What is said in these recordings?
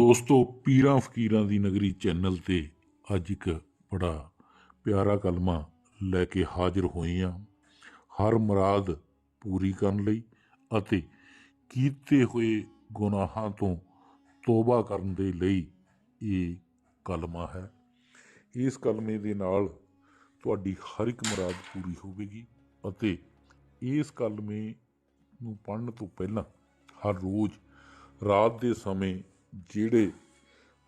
ਦੋਸਤੋ, ਪੀਰਾਂ ਫਕੀਰਾਂ ਦੀ ਨਗਰੀ ਚੈਨਲ ਤੇ ਅੱਜ ਇੱਕ ਬੜਾ ਪਿਆਰਾ ਕਲਮਾ ਲੈ ਕੇ ਹਾਜ਼ਰ ਹੋਏ ਹਾਂ ਹਰ ਮੁਰਾਦ ਪੂਰੀ ਕਰਨ ਲਈ ਅਤੇ ਕੀਤੇ ਹੋਏ ਗੁਨਾਹਾਂ ਤੋਂ ਤੋਬਾ ਕਰਨ ਦੇ ਲਈ ਇਹ ਕਲਮਾ ਹੈ। ਇਸ ਕਲਮੇ ਦੇ ਨਾਲ ਤੁਹਾਡੀ ਹਰ ਇੱਕ ਮੁਰਾਦ ਪੂਰੀ ਹੋਵੇਗੀ ਅਤੇ ਇਸ ਕਲਮੇ ਨੂੰ ਪੜ੍ਹਨ ਤੋਂ ਪਹਿਲਾਂ ਹਰ ਰੋਜ਼ ਰਾਤ ਦੇ ਸਮੇਂ ਜਿਹੜੇ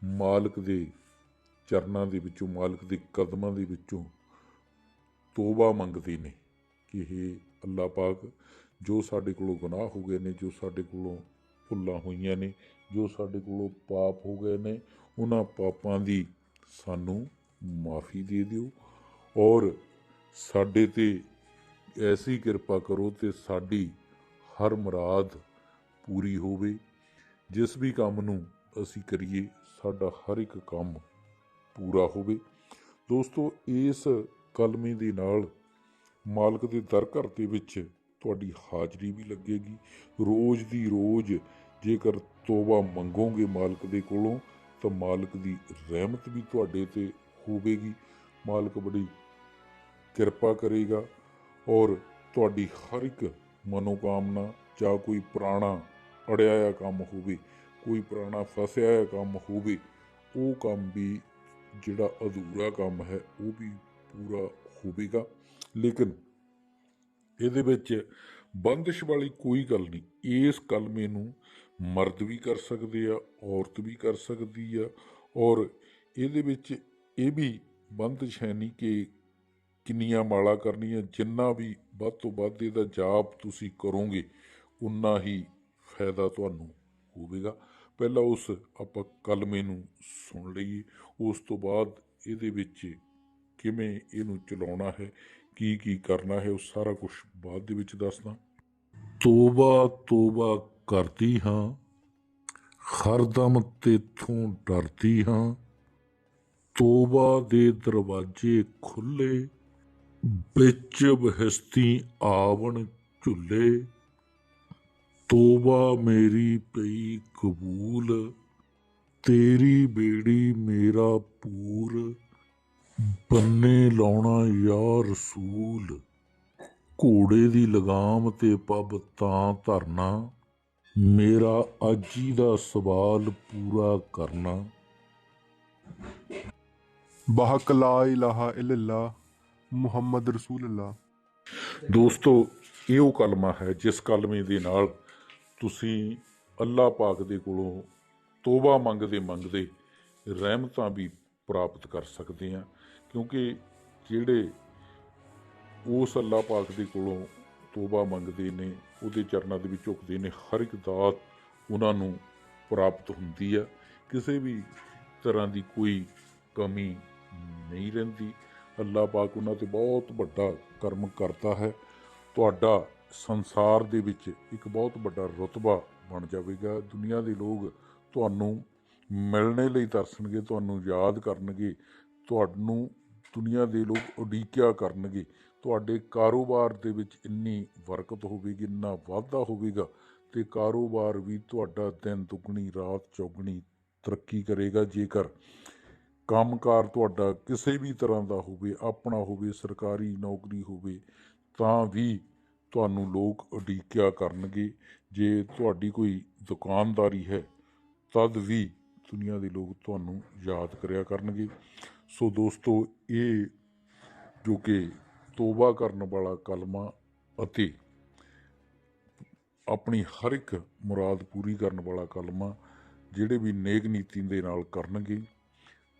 ਮਾਲਕ ਦੇ ਚਰਨਾਂ ਦੇ ਵਿੱਚੋਂ, ਮਾਲਕ ਦੇ ਕਦਮਾਂ ਦੇ ਵਿੱਚੋਂ ਤੋਬਾ ਮੰਗਦੇ ਨੇ ਕਿ ਇਹ ਅੱਲਾਹ ਪਾਕ ਜੋ ਸਾਡੇ ਕੋਲੋਂ ਗੁਨਾਹ ਹੋ ਗਏ ਨੇ, ਜੋ ਸਾਡੇ ਕੋਲੋਂ ਭੁੱਲਾਂ ਹੋਈਆਂ ਨੇ, ਜੋ ਸਾਡੇ ਕੋਲੋਂ ਪਾਪ ਹੋ ਗਏ ਨੇ, ਉਹਨਾਂ ਪਾਪਾਂ ਦੀ ਸਾਨੂੰ ਮਾਫੀ ਦੇ ਦਿਓ ਔਰ ਸਾਡੇ ਤੇ ਐਸੀ ਕਿਰਪਾ ਕਰੋ ਤੇ ਸਾਡੀ ਹਰ ਮੁਰਾਦ ਪੂਰੀ ਹੋਵੇ। ਜਿਸ ਵੀ ਕੰਮ ਨੂੰ ਅਸੀਂ ਕਰੀਏ, ਸਾਡਾ ਹਰ ਇੱਕ ਕੰਮ ਪੂਰਾ ਹੋਵੇ। ਦੋਸਤੋ, ਇਸ ਕਲਮੇ ਦੇ ਨਾਲ ਮਾਲਕ ਦੇ ਦਰ ਘਰ ਦੇ ਵਿੱਚ ਤੁਹਾਡੀ ਹਾਜ਼ਰੀ ਵੀ ਲੱਗੇਗੀ। ਰੋਜ਼ ਦੀ ਰੋਜ਼ ਜੇਕਰ ਤੋਬਾ ਮੰਗੋਗੇ ਮਾਲਕ ਦੇ ਕੋਲੋਂ, ਤਾਂ ਮਾਲਕ ਦੀ ਰਹਿਮਤ ਵੀ ਤੁਹਾਡੇ ਤੇ ਹੋਵੇਗੀ। ਮਾਲਕ ਬੜੀ ਕਿਰਪਾ ਕਰੇਗਾ ਔਰ ਤੁਹਾਡੀ ਹਰ ਇੱਕ ਮਨੋਕਾਮਨਾ ਜਾਂ ਕੋਈ ਪੁਰਾਣਾ ਅੜਿਆ ਹੋਇਆ ਕੰਮ ਹੋਵੇ, ਕੋਈ ਪੁਰਾਣਾ ਫਸਿਆ ਹੋਇਆ ਕੰਮ ਹੋਵੇ, ਉਹ ਕੰਮ ਵੀ ਜਿਹੜਾ ਅਧੂਰਾ ਕੰਮ ਹੈ, ਉਹ ਵੀ ਪੂਰਾ ਹੋਵੇਗਾ। ਲੇਕਿਨ ਇਹਦੇ ਵਿੱਚ ਬੰਦਿਸ਼ ਵਾਲੀ ਕੋਈ ਗੱਲ ਨਹੀਂ, ਇਸ ਕਲਮੇ ਨੂੰ ਮਰਦ ਵੀ ਕਰ ਸਕਦੇ ਆ, ਔਰਤ ਵੀ ਕਰ ਸਕਦੀ ਆ, ਔਰ ਇਹਦੇ ਵਿੱਚ ਇਹ ਵੀ ਬੰਦਿਸ਼ ਹੈ ਨਹੀਂ ਕਿ ਕਿੰਨੀਆਂ ਮਾਲਾ ਕਰਨੀਆਂ, ਜਿੰਨਾ ਵੀ ਵੱਧ ਤੋਂ ਵੱਧ ਇਹਦਾ ਜਾਪ ਤੁਸੀਂ ਕਰੋਗੇ, ਉਨਾ ਹੀ ਫਾਇਦਾ ਤੁਹਾਨੂੰ ਹੋਵੇਗਾ। ਪਹਿਲਾਂ ਉਸ ਆਪਾਂ ਕਲਮੇ ਨੂੰ ਸੁਣ ਲਈਏ। ਉਸ ਤੋਂ ਬਾਅਦ ਇਹਦੇ ਵਿੱਚ ਕਿਵੇਂ ਇਹਨੂੰ ਚਲਾਉਣਾ ਹੈ, ਕੀ ਕੀ ਕਰਨਾ ਹੈ, ਉਹ ਸਾਰਾ ਕੁਝ ਬਾਅਦ ਦੇ ਵਿੱਚ ਦੱਸਦਾ। ਤੋਬਾ ਤੋਬਾ ਕਰਦੀ ਹਾਂ। ਹਰਦਮ ਤੇਥੋਂ ਡਰਦੀ ਹਾਂ। ਤੋਬਾ ਦੇ ਦਰਵਾਜ਼ੇ ਖੁੱਲੇ। ਵਿੱਚ ਬਹਿਸਤੀ ਆਵਣ ਝੁੱਲੇ। ਤੋਬਾ ਮੇਰੀ ਪਈ ਕਬੂਲ ਤੇਰੀ ਬੇੜੀ ਮੇਰਾ ਪੂਰ ਬੰਨੇ ਲਾਉਣਾ ਯਾ ਰਸੂਲ ਘੋੜੇ ਦੀ ਲਗਾਮ ਤੇ ਪੱਬ ਤਾਂ ਧਰਨਾ ਮੇਰਾ ਅਜੀ ਦਾ ਸਵਾਲ ਪੂਰਾ ਕਰਨਾ। ਬਹਕ ਲਾ ਇਲਾਹਾ ਇਲੱਲਾ ਮੁਹੰਮਦ ਰਸੂਲullah ਦੋਸਤੋ ਇਹ ਉਹ ਕਲਮਾ ਹੈ ਜਿਸ ਕਲਮੇ ਦੇ ਨਾਲ ਤੁਸੀਂ ਅੱਲਾ ਪਾਕ ਦੇ ਕੋਲੋਂ ਤੋਬਾ ਮੰਗਦੇ ਮੰਗਦੇ ਰਹਿਮਤਾਂ ਵੀ ਪ੍ਰਾਪਤ ਕਰ ਸਕਦੇ ਆ ਕਿਉਂਕਿ ਜਿਹੜੇ ਉਸ ਅੱਲਾ ਪਾਕ ਦੇ ਕੋਲੋਂ ਤੋਬਾ ਮੰਗਦੇ ਨੇ, ਉਹਦੇ ਚਰਨਾਂ ਦੇ ਵਿੱਚ ਝੁਕਦੇ ਨੇ, ਹਰ ਇੱਕ ਦਾਤ ਉਹਨਾਂ ਨੂੰ ਪ੍ਰਾਪਤ ਹੁੰਦੀ ਆ। ਕਿਸੇ ਵੀ ਤਰ੍ਹਾਂ ਦੀ ਕੋਈ ਕਮੀ ਨਹੀਂ ਰਹਿੰਦੀ। ਅੱਲਾ ਪਾਕ ਉਹਨਾਂ ਤੇ ਬਹੁਤ ਵੱਡਾ ਕਰਮ ਕਰਦਾ ਹੈ। ਤੁਹਾਡਾ ਸੰਸਾਰ ਦੇ ਵਿੱਚ ਇੱਕ ਬਹੁਤ ਵੱਡਾ ਰਤਬਾ ਬਣ ਜਾਵੇਗਾ। ਦੁਨੀਆ ਦੇ ਲੋਕ ਤੁਹਾਨੂੰ ਮਿਲਣੇ ਲਈ ਤਰਸਣਗੇ, ਤੁਹਾਨੂੰ ਯਾਦ ਕਰਨਗੇ, ਤੁਹਾਨੂੰ ਦੁਨੀਆ ਦੇ ਲੋਕ ਉਡੀਕਿਆ ਕਰਨਗੇ। ਤੁਹਾਡੇ ਕਾਰੋਬਾਰ ਦੇ ਵਿੱਚ ਇੰਨੀ ਬਰਕਤ ਹੋਵੇਗੀ, ਇੰਨਾ ਵਾਧਾ ਹੋਵੇਗਾ ਤੇ ਕਾਰੋਬਾਰ ਵੀ ਤੁਹਾਡਾ ਦਿਨ ਦੁੱਗਣੀ, ਰਾਤ ਚੌਗਣੀ ਤਰੱਕੀ ਕਰੇਗਾ। ਜੇਕਰ ਕੰਮਕਾਰ ਤੁਹਾਡਾ ਕਿਸੇ ਵੀ ਤਰ੍ਹਾਂ ਦਾ ਹੋਵੇ, ਆਪਣਾ ਹੋਵੇ, ਸਰਕਾਰੀ ਨੌਕਰੀ ਹੋਵੇ, ਤਾਂ ਵੀ ਤੁਹਾਨੂੰ ਲੋਕ ਉਡੀਕਿਆ ਕਰਨਗੇ। ਜੇ ਤੁਹਾਡੀ ਕੋਈ ਦੁਕਾਨਦਾਰੀ ਹੈ, ਤਦ ਵੀ ਦੁਨੀਆ ਦੇ ਲੋਕ ਤੁਹਾਨੂੰ ਯਾਦ ਕਰਿਆ ਕਰਨਗੇ। ਸੋ ਦੋਸਤੋ, ਇਹ ਜੋ ਕਿ ਤੋਬਾ ਕਰਨ ਵਾਲਾ ਕਲਮਾ ਅਤੇ ਆਪਣੀ ਹਰ ਇੱਕ ਮੁਰਾਦ ਪੂਰੀ ਕਰਨ ਵਾਲਾ ਕਲਮਾ, ਜਿਹੜੇ ਵੀ ਨੇਕ ਨੀਤੀ ਦੇ ਨਾਲ ਕਰਨਗੇ,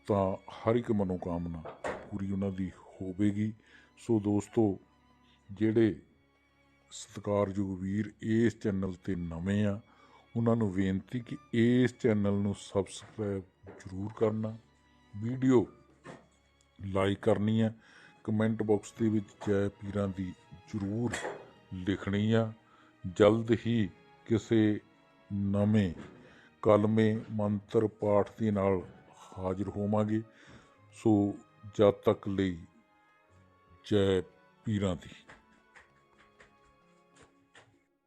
ਤਾਂ ਹਰ ਇੱਕ ਮਨੋਕਾਮਨਾ ਪੂਰੀ ਉਹਨਾਂ ਦੀ ਹੋਵੇਗੀ। ਸੋ ਦੋਸਤੋ, ਜਿਹੜੇ ਸਤਿਕਾਰਯੋਗ ਵੀਰ, ਇਸ ਚੈਨਲ ਤੇ ਨਵੇਂ ਆ। ਉਹਨਾਂ ਨੂੰ ਬੇਨਤੀ ਕਿ ਇਸ ਚੈਨਲ ਨੂੰ ਸਬਸਕ੍ਰਾਈਬ ਜ਼ਰੂਰ ਕਰਨਾ। ਵੀਡੀਓ ਲਾਈਕ ਕਰਨੀ ਆ। ਕਮੈਂਟ ਬਾਕਸ ਦੇ ਵਿੱਚ ਜੈ ਪੀਰਾਂ ਦੀ ਜ਼ਰੂਰ ਲਿਖਣੀ ਆ। ਜਲਦ ਹੀ ਕਿਸੇ ਨਵੇਂ ਕਲਮੇ ਮੰਤਰ ਪਾਠ ਦੇ ਨਾਲ ਹਾਜ਼ਰ ਹੋਵਾਂਗੇ। ਸੋ ਜਦ ਤੱਕ ਲਈ ਜੈ ਪੀਰਾਂ ਦੀ।